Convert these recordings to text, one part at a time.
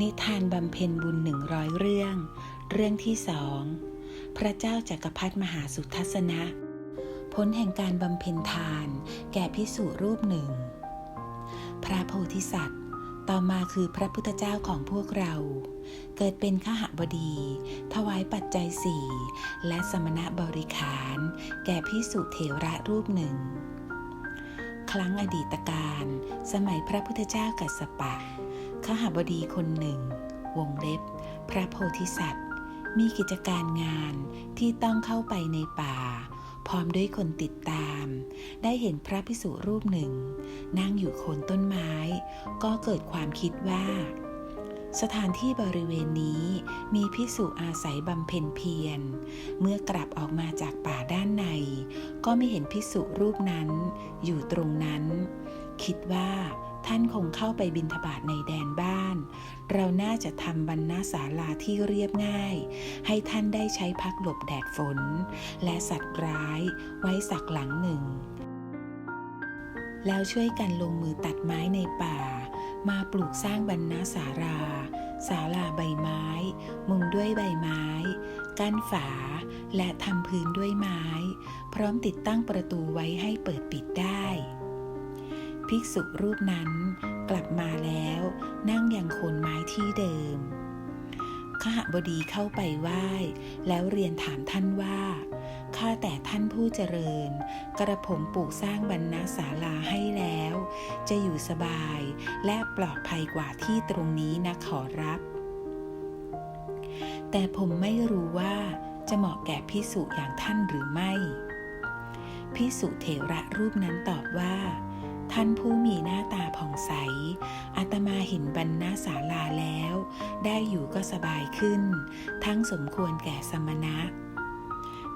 นิทานบำเพ็ญบุญหนึ่งร้อยเรื่อง เรื่องที่สองพระเจ้าจักรพรรดิมหาสุทัศนะพ้นแห่งการบำเพ็ญทาน แก่พิสุรูปหนึ่ง พระโพธิสัตว์ ต่อมาคือพระพุทธเจ้าของพวกเรา เกิดเป็นขหบดี ถวายปัจจัยสี่และสมณะบริขาร แก่พิสุเถระรูปหนึ่ง ครั้งอดีตการ สมัยพระพุทธเจ้ากัสสปะ ขหบดีคนหนึ่ง วงเล็บ พระโพธิสัตว์ มีกิจการงานที่ต้องเข้าไปในป่า พร้อมด้วยคนติดตาม ได้เห็นพระพิสุรูปหนึ่ง นั่งอยู่โคนต้นไม้ ก็เกิดความคิดว่า สถานที่บริเวณนี้มีพิสุอาศัยบำเพ็ญเพียร เมื่อกลับออกมาจากป่าด้านใน ก็ไม่เห็นพิสุรูปนั้น อยู่ตรงนั้น คิดว่า ท่านคงเข้าไปบินทบาทในแดนบ้าน เราน่าจะทำบรรณาศาลาที่เรียบง่าย ให้ท่านได้ใช้พักหลบแดดฝน และสัตว์ร้ายไว้สักหลังหนึ่ง แล้วช่วยกันลงมือตัดไม้ในป่า มาปลูกสร้างบรรณาศาลาศาลาใบไม้ มุงด้วยใบไม้ กั้นฝา และทำพื้นด้วยไม้ พร้อมติดตั้งประตูไว้ให้เปิดปิดได้ ภิกษุรูปนั้นกลับมาแล้ว นั่งอยังโคนไม้ที่เดิมขหบดีเข้าไปไหว้ แล้วเรียนถามท่านว่า ข้าแต่ท่านผู้เจริญ กระผมปลูกสร้างบรรณาศาลาให้แล้ว จะอยู่สบายและปลอดภัยกว่าที่ตรงนี้นะขอรับ แต่ผมไม่รู้ว่าจะเหมาะแก่พิสุอย่างท่านหรือไม่ พิสุเถระรูปนั้นตอบว่า ท่านผู้มีหน้าตาผ่องใส อาตมาเห็นบรรณาศาลาแล้ว ได้อยู่ก็สบายขึ้น ทั้งสมควรแก่สมณะ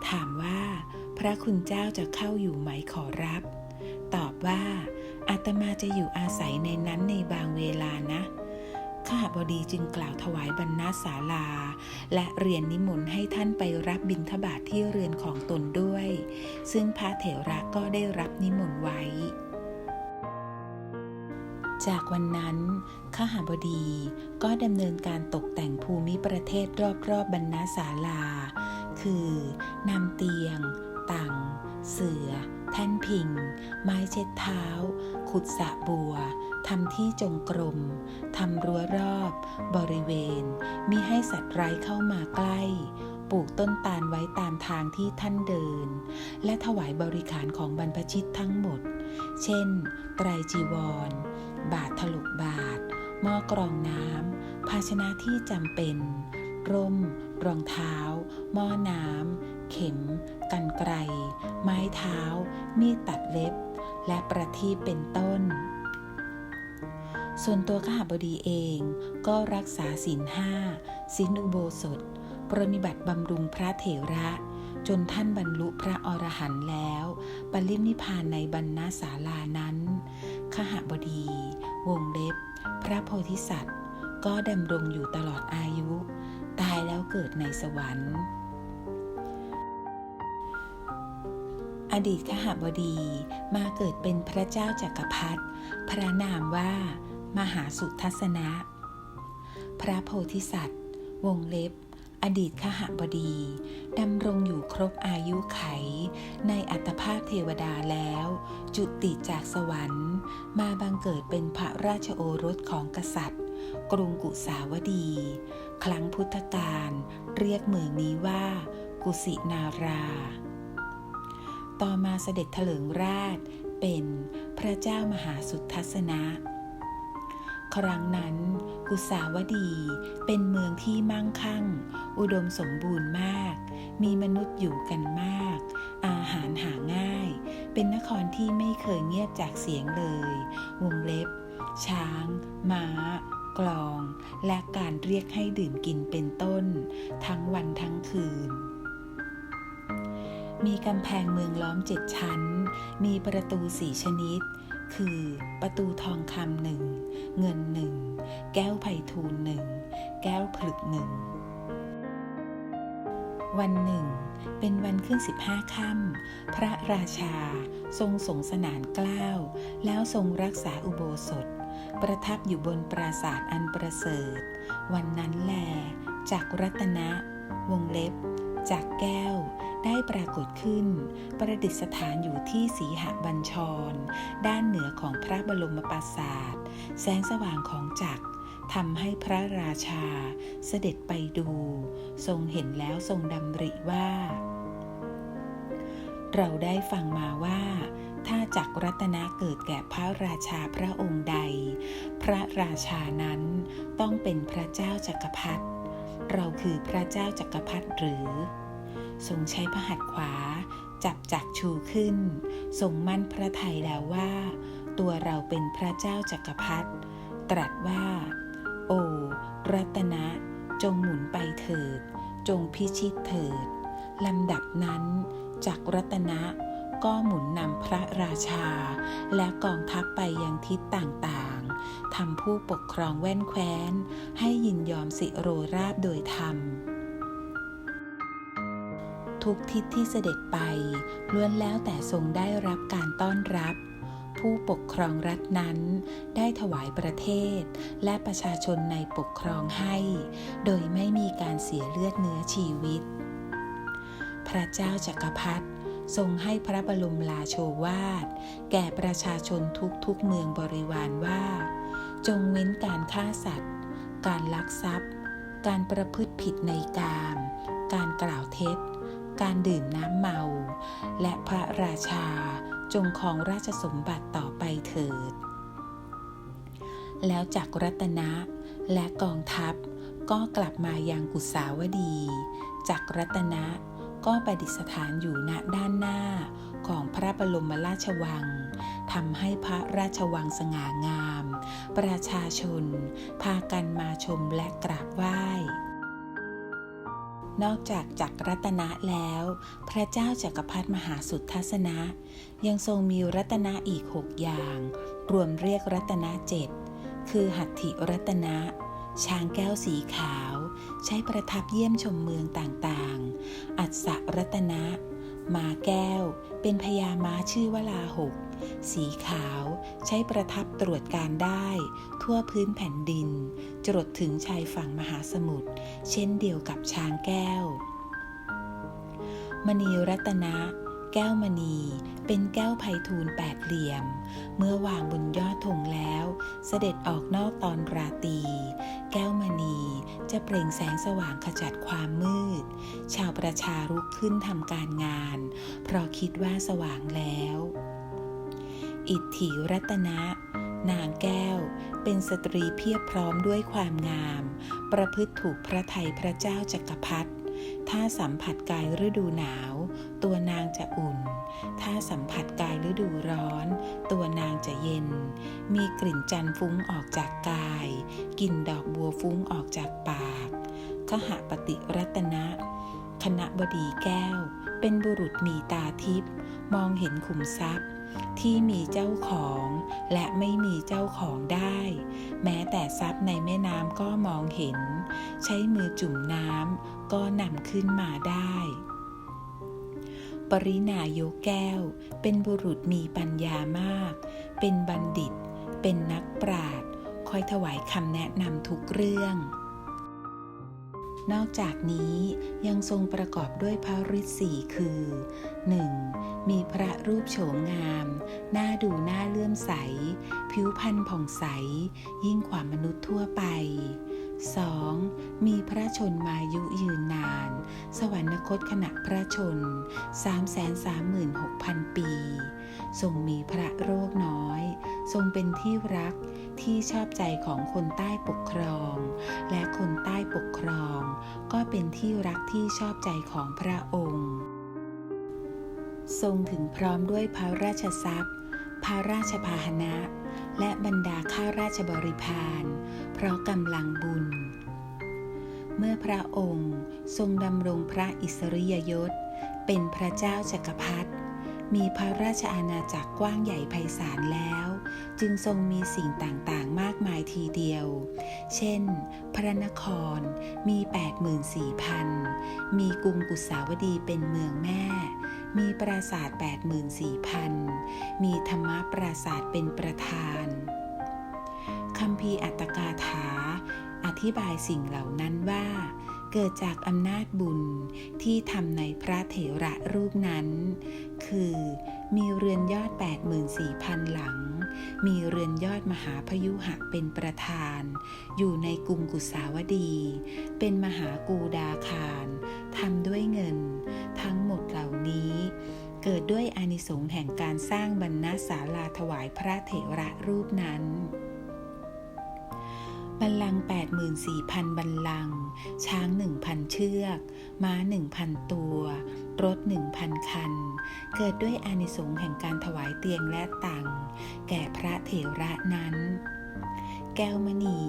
ถามว่า พระคุณเจ้าจะเข้าอยู่ไหมขอรับ ตอบว่าอาตมาจะอยู่อาศัยในนั้นในบางเวลานะ ข้าบดีจึงกล่าวถวายบรรณาศาลา และเรียนนิมนต์ให้ท่านไปรับบิณฑบาตทที่เรือนของตนด้วย ซึ่งพระเถระก็ได้รับนิมนต์ไว้ จากวันนั้นขหบดีก็ดำเนินการตกแต่งภูมิประเทศรอบๆบบรรณาศาลา คือนำเตียง ตังเสือ แท่นพิง ไม้เช็ดเท้า ขุดสะบัวทำที่จงกรมทำรั้วรอบ บริเวณ มิให้สัตว์ร้ายเข้ามาใกล้ปลูกต้นตาลไว้ตามทางที่ท่านเดิน และถวายบริขารของบรรพชิตทั้งหมด เช่น ไตรจีวร บาทถลุกบาทหม้อกรองน้ำ ภาชนะที่จำเป็น ร่ม รองเท้า หม้อน้ำ เข็ม กันไกร ไม้เท้า มีดตัดเล็บ และประทีปเป็นต้น ส่วนตัวขหบดีเองก็รักษาศีลห้าศีลอุโบสถ ปรนิบัติบำรุงพระเถระ จนท่านบรรลุพระอรหันต์แล้ว ปรินิพพานในบรรณาศาลานั้น ขหบดี วงเล็บ พระโพธิสัตว์ ก็ดำรงอยู่ตลอดอายุ ตายแล้วเกิดในสวรรค์ อดีตขหบดีมาเกิดเป็นพระเจ้าจักรพรรดิพระนามว่า มหาสุทัศนะ พระโพธิสัตว์ วงเล็บ อดีตขหบดีดำรงอยู่ครบอายุไข ในอัตภาพเทวดาแล้ว จุติจากสวรรค์ มาบังเกิดเป็นพระราชโอรสของกษัตริย์ กรุงกุสาวดี ครั้งพุทธกาลเรียกเมืองนี้ว่า กุสินารา ต่อมาเสด็จถลิงราชเป็นพระเจ้ามหาสุทัศนะ ครั้งนั้น กุสาวดีเป็นเมืองที่มั่งคั่ง อุดมสมบูรณ์มาก มีมนุษย์อยู่กันมาก อาหารหาง่าย เป็นนครที่ไม่เคยเงียบจากเสียงเลย วงเล็บ ช้าง ม้า กลอง และการเรียกให้ดื่มกินเป็นต้น ทั้งวันทั้งคืนมีกำแพงเมืองล้อมเจ็ดชั้น มีประตูสี่ชนิด คือ ประตูทองคำหนึ่งเงินหนึ่งแก้วไผ่ทูลหนึ่งแก้วผลึกหนึ่งวันหนึ่ง เป็นวันขึ้นสิบห้าค่ำพระราชา ทรงสงสนานกล้าว แล้วทรงรักษาอุโบสถ ประทับอยู่บนปราสาทอันประเสริฐ วันนั้นแลจากรัตนะ วงเล็บ จากแก้วได้ปรากฏขึ้น ประดิษฐานอยู่ที่สีหบัญชร ด้านเหนือของพระบรมปราสาท แสงสว่างของจักรทำให้พระราชาเสด็จไปดู ทรงเห็นแล้วทรงดำริว่า เราได้ฟังมาว่า ถ้าจักรรัตนะเกิดแก่พระราชาพระองค์ใด พระราชานั้นต้องเป็นพระเจ้าจักรพรรดิ เราคือพระเจ้าจักรพรรดิหรือ ทรงใช้พระหัตถ์ขวา จับจักรชูขึ้น ทรงมั่นพระทัยแล้วว่า ตัวเราเป็นพระเจ้าจักรพรรดิตรัสว่า โอ รัตนะ จงหมุนไปเถิด จงพิชิตเถิดลำดับนั้นจักรรัตนะก็หมุนนำพระราชา และกองทัพไปยังทิศต่างๆ ทำผู้ปกครองแว่นแคว้น ให้ยินยอมสิโรราบโดยธรรม ทุกทิศที่เสด็จไปล้วนแล้วแต่ทรงได้รับการต้อนรับ ผู้ปกครองรัฐนั้น ได้ถวายประเทศ และประชาชนในปกครองให้ โดยไม่มีการเสียเลือดเนื้อชีวิต พระเจ้าจักรพรรดิทรงให้พระบรมลาโชวาท แก่ประชาชนทุกๆเมืองบริวารว่า จงเว้นการฆ่าสัตว์ การลักทรัพย์ การประพฤติผิดในกาม การกล่าวเท็จ การดื่มน้ำเมา และพระราชาจงครองราชสมบัติต่อไปเถิด แล้วจากรัตนะและกองทัพก็กลับมายังกุสาวดี จากรัตนะก็ประดิษฐานอยู่ณด้านหน้าของพระบรมราชวังทำให้พระราชวังสง่างาม ประชาชน พากันมาชมและกราบไหว้ นอกจากจักรรัตนะแล้ว พระเจ้าจักรพรรดิมหาสุทธัสนะ ยังทรงมีรัตนะอีกหกอย่าง รวมเรียกรัตนะเจ็ดคือหัตถิรัตนะ ช้างแก้วสีขาว ใช้ประทับเยี่ยมชมเมืองต่างๆ อัศรัตนะ มาแก้ว เป็นพญาม้าชื่อวลาหก สีขาวใช้ประทับตรวจการได้ ทั่วพื้นแผ่นดิน จรดถึงชายฝั่งมหาสมุทรเช่นเดียวกับช้างแก้ว มณีรัตนะแก้วมณี เป็นแก้วไพฑูรย์แปดเหลี่ยม เมื่อวางบนยอดธงแล้ว เสด็จออกนอกตอนราตรีแก้วมณีจะเปล่งแสงสว่างขจัดความมืด ชาวประชารุกขึ้นทำการงาน เพราะคิดว่าสว่างแล้ว อิทธิรัตนะ นางแก้ว เป็นสตรีเพียบพร้อมด้วยความงาม ประพฤติถูกพระไทยพระเจ้าจักรพรรดิถ้าสัมผัสกายฤดูหนาว ตัวนางจะอุ่น ถ้าสัมผัสกายฤดูร้อน ตัวนางจะเย็น มีกลิ่นจันทร์ฟุ้งออกจากกาย กลิ่นดอกบัวฟุ้งออกจากปากขหปฏิรัตนะ คณะบดีแก้ว เป็นบุรุษมีตาทิพย์มองเห็นขุมทรัพย์ ที่มีเจ้าของและไม่มีเจ้าของได้ แม้แต่ทรัพย์ในแม่น้ำก็มองเห็น ใช้มือจุ่มน้ำก็นำขึ้นมาได้ ปรินายกแก้ว เป็นบุรุษมีปัญญามาก เป็นบัณฑิต เป็นนักปราชญ์คอยถวายคำแนะนำทุกเรื่อง นอกจากนี้ยังทรงประกอบด้วยพระฤทธิ์สี่คือ 1. มีพระรูปโฉมงาม หน้าดูหน้าเลื่อมใส ผิวพรรณผ่องใส ยิ่งกว่ามนุษย์ทั่วไป 2. มีพระชนมายุยืนนาน สวรรคตขณะพระชน 336,000 ปี ทรงมีพระโรคน้อย ทรงเป็นที่รักที่ชอบใจของคนใต้ปกครอง และคนใต้ปกครอง ก็เป็นที่รักที่ชอบใจของพระองค์ ทรงถึงพร้อมด้วยพระราชทรัพย์ พระราชพาหนะ และบรรดาข้าราชบริพารเพราะกำลังบุญ เมื่อพระองค์ทรงดำรงพระอิสริยยศ เป็นพระเจ้าจักรพรรดิ มีพระราชอาณาจักรกว้างใหญ่ไพศาลแล้ว จึงทรงมีสิ่งต่างๆ มากมายทีเดียว เช่น พระนครมี 84,000 มีกรุงกุสาวดีเป็นเมืองแม่ มีปราสาท 84,000 มีธรรมปราสาทเป็นประธานคำพีร์อัตตกาถา อธิบายสิ่งเหล่านั้นว่า เกิดจากอำนาจบุญที่ทำในพระเถระรูปนั้น คือมีเรือนยอด 84,000 หลัง มีเรือนยอดมหาพยุหะเป็นประธาน อยู่ในกรุงกุสาวดี เป็นมหากูดาคารทำด้วยเงิน ทั้งหมดเหล่านี้ เกิดด้วยอานิสงส์แห่งการสร้างบรรณศาลาถวายพระเถระรูปนั้น บัลลังก์84,000 บัลลังก์ช้าง 1,000 เชือก ม้า 1,000 ตัว รถ 1,000 คัน เกิดด้วยอานิสงส์แห่งการถวายเตียงและตังแก่พระเถระนั้น แก้วมณี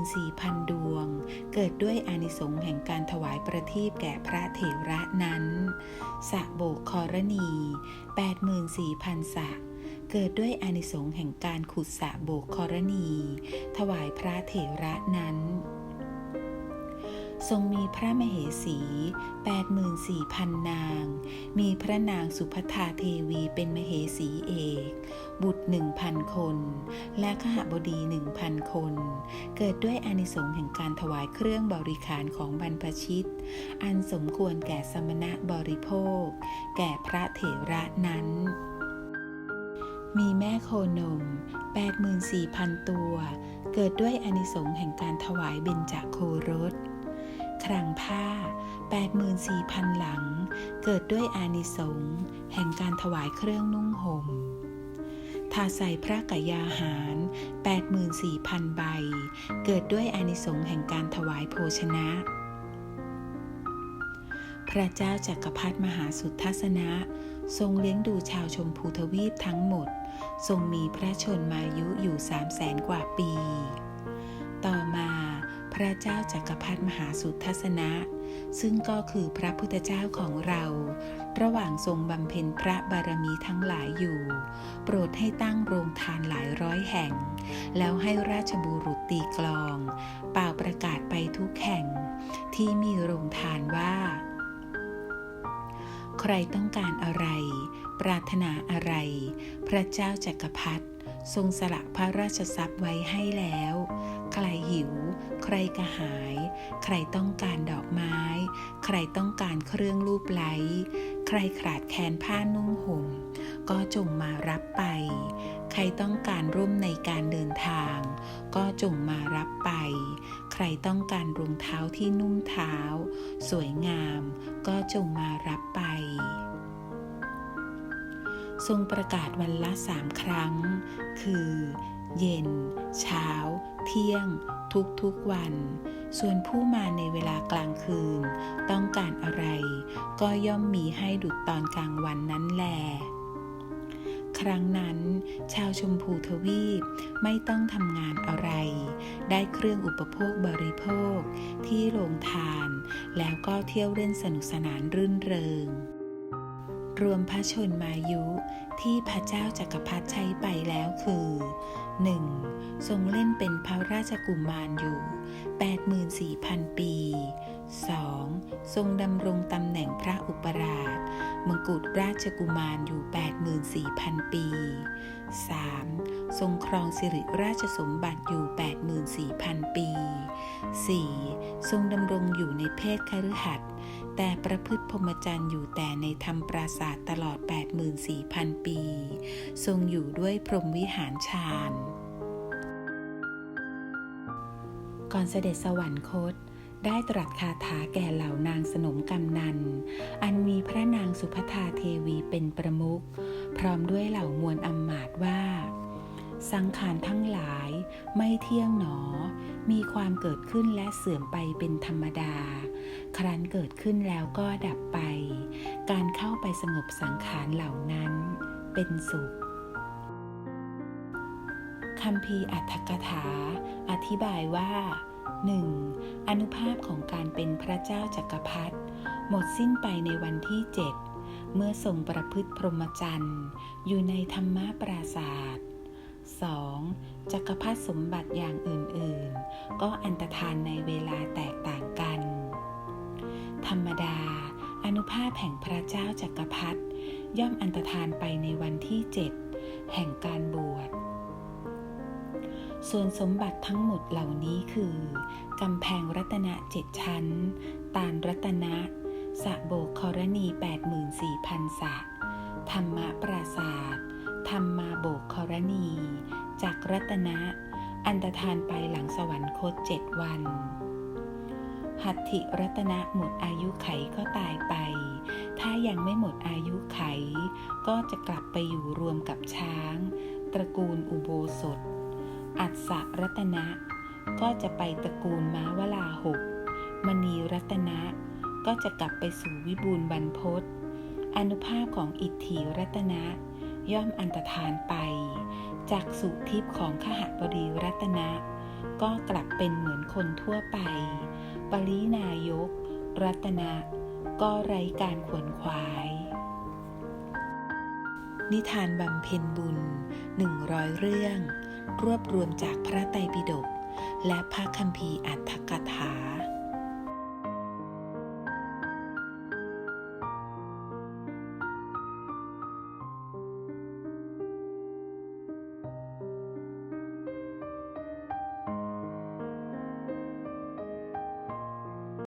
84,000 ดวง เกิดด้วยอานิสงส์แห่งการถวายประทีปแก่พระเถระนั้น สะโบกคอรณี 84,000สะ เกิดด้วยอานิสงส์แห่งการขุดสระโบกครณี ถวายพระเถระนั้น ทรงมีพระมเหสี 84,000 นาง มีพระนางสุภทาเทวีเป็นมเหสีเอก บุตร 1,000 คน และขหบดี 1,000 คน เกิดด้วยอานิสงส์แห่งการถวายเครื่องบริขารของบรรพชิต อันสมควรแก่สมณะบริโภค แก่พระเถระนั้น มีแม่โคนม 84,000 ตัว เกิดด้วยอนิสงส์แห่งการถวายเบญจโครส ครังผ้า 84,000 หลัง เกิดด้วยอานิสงส์แห่งการถวายเครื่องนุ่งห่มทาใส่พระกยาหาร 84,000 ใบ เกิดด้วยอานิสงส์แห่งการถวายโภชนะ พระเจ้าจักรพรรดิมหาสุทธัสนะ ทรงเลี้ยงดูชาวชมพูทวีปทั้งหมด ทรงมีพระชนมายุอยู่สามแสนกว่าปี ต่อมาพระเจ้าจักรพรรดิมหาสุทธัสนะ ซึ่งก็คือพระพุทธเจ้าของเรา ระหว่างทรงบำเพ็ญพระบารมีทั้งหลายอยู่ โปรดให้ตั้งโรงทานหลายร้อยแห่ง แล้วให้ราชบุรุษตีกลอง เป่าประกาศไปทุกแห่ง ที่มีโรงทานว่า ใครต้องการอะไร ปรารถนาอะไร พระเจ้าจักรพรรดิทรงสละพระราชทรัพย์ไว้ให้แล้ว ใครหิว ใครกระหาย ใครต้องการดอกไม้ ใครต้องการเครื่องลูบไล้ ใครขาดแคลนผ้านุ่งห่ม ก็จงมารับไป ใครต้องการร่มในการเดินทาง ก็จงมารับไป ใครต้องการรองเท้าที่นุ่มเท้า สวยงาม ก็จงมารับไป ทรงประกาศวันละสามครั้ง คือ เย็น เช้า เที่ยง ทุกๆวัน ส่วนผู้มาในเวลากลางคืน ต้องการอะไร ก็ย่อมมีให้ดุจตอนกลางวันนั้นแลครั้งนั้น ชาวชมพูทวีปไม่ต้องทำงานอะไร ได้เครื่องอุปโภคบริโภคที่โรงทาน แล้วก็เที่ยวเล่นสนุกสนานรื่นเริง รวมพระชนมายุที่พระเจ้าจักรพรรดิใช้ไปแล้วคือ 1. ทรงเล่นเป็นพระราชกุมารอยู่ 84,000 ปี 2. ทรงดำรงตำแหน่งพระอุปราชมกุฎราชกุมารอยู่ 84,000 ปี 3. ทรงครองสิริราชสมบัติอยู่ 84,000 ปี 4. ทรงดำรงอยู่ในเพศคฤหัสถ์แต่ประพฤติพรหมจรรย์อยู่แต่ในธรรมปราศาสตลอด 84,000 ปี ทรงอยู่ด้วยพรหมวิหารฌานก่อนเสด็จสวรรคต ได้ตรัสคาถาแก่เหล่านางสนมกำนัน อันมีพระนางสุภทาเทวีเป็นประมุข พร้อมด้วยเหล่ามวลอำมาตว่า สังขารทั้งหลายไม่เที่ยงหนอ มีความเกิดขึ้นและเสื่อมไปเป็นธรรมดา ครั้นเกิดขึ้นแล้วก็ดับไป การเข้าไปสงบสังขารเหล่านั้นเป็นสุขคำพีอัตถกถา อธิบายว่า 1. อนุภาพของการเป็นพระเจ้าจักรพรรดิหมดสิ้นไปในวันที่เจ็ดเมื่อทรงประพฤติพรหมจรรย์ อยู่ในธรรมปราศาสตร์ 2. จักรพรรดิสมบัติอย่างอื่นๆ ก็อันตรธานในเวลาแตกต่างกัน ธรรมดา อนุภาพแห่งพระเจ้าจักรพรรดิย่อมอันตรธานไปในวันที่เจ็ดแห่งการบวช ส่วนสมบัติทั้งหมดเหล่านี้คือกำแพงรัตนะเจ็ดชั้น ตาลรัตนะสะโบกครณี 84,000สะธรรมะปราศาสตร์ ธรรมมาโบกครณี จากรัตนะ อันตรธานไปหลังสวรรคตเจ็ดวัน หัตถิรัตนะหมดอายุไขก็ตายไป ถ้ายังไม่หมดอายุไข ก็จะกลับไปอยู่รวมกับช้าง ตระกูลอุโบสถ อัศรัตนะ ก็จะไปตระกูลม้าวลาหก มณีรัตนะ ก็จะกลับไปสู่วิบูลย์บรรพตอนุภาพของอิทธิรัตนะ ย่อมอันตรธานไป จากสุทิพของขหบดีรัตนะ ก็กลับเป็นเหมือนคนทั่วไป ปรินายก รัตนะ ก็ไร้การขวนขวาย นิทานบำเพ็ญบุญหนึ่งร้อยเรื่อง รวบรวมจากพระไตรปิฎกและพระคัมภีร์อัตถก